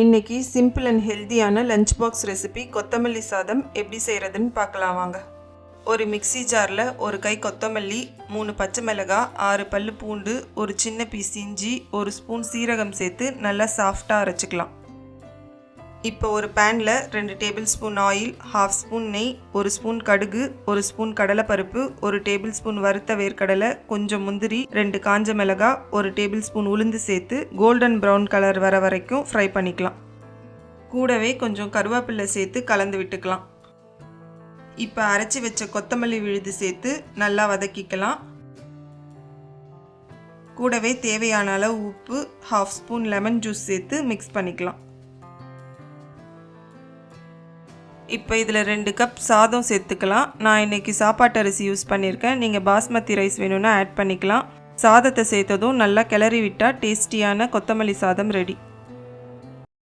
இன்னைக்கு simple and ஹெல்தியான lunch box recipe கொத்தமல்லி சாதம் எப்படி செய்கிறதுன்னு பார்க்கலாம் வாங்க. ஒரு மிக்ஸி ஜாரில் ஒரு கை கொத்தமல்லி மூணு பச்சை மிளகாய் ஆறு பல் பூண்டு ஒரு சின்ன பீஸ் இஞ்சி ஒரு ஸ்பூன் சீரகம் சேர்த்து நல்லா சாஃப்டாக அரைச்சிக்கலாம். இப்போ ஒரு பேனில் ரெண்டு tablespoon oil half spoon நெய் ஒரு ஸ்பூன் கடுகு ஒரு ஸ்பூன் கடலைப்பருப்பு ஒரு டேபிள் ஸ்பூன் வறுத்த வேர்க்கடலை கொஞ்சம் முந்திரி ரெண்டு காஞ்ச மிளகா ஒரு டேபிள் ஸ்பூன் உளுந்து சேர்த்து கோல்டன் ப்ரௌன் கலர் வர வரைக்கும் ஃப்ரை பண்ணிக்கலாம். கூடவே கொஞ்சம் கருவேப்பிலை சேர்த்து கலந்து விட்டுக்கலாம். இப்போ அரைச்சி வச்ச கொத்தமல்லி விழுது சேர்த்து நல்லா வதக்கிக்கலாம். கூடவே தேவையான அளவு உப்பு ஹாஃப் ஸ்பூன் லெமன் ஜூஸ் சேர்த்து மிக்ஸ் பண்ணிக்கலாம். இப்போ இதில் ரெண்டு கப் சாதம் சேர்த்துக்கலாம். நான் இன்றைக்கி சாப்பாட்டு அரிசி யூஸ் பண்ணியிருக்கேன். நீங்கள் பாஸ்மதி ரைஸ் வேணும்னா ஆட் பண்ணிக்கலாம். சாதத்தை சேர்த்ததும் நல்லா கிளறி விட்டால் டேஸ்டியான கொத்தமல்லி சாதம் ரெடி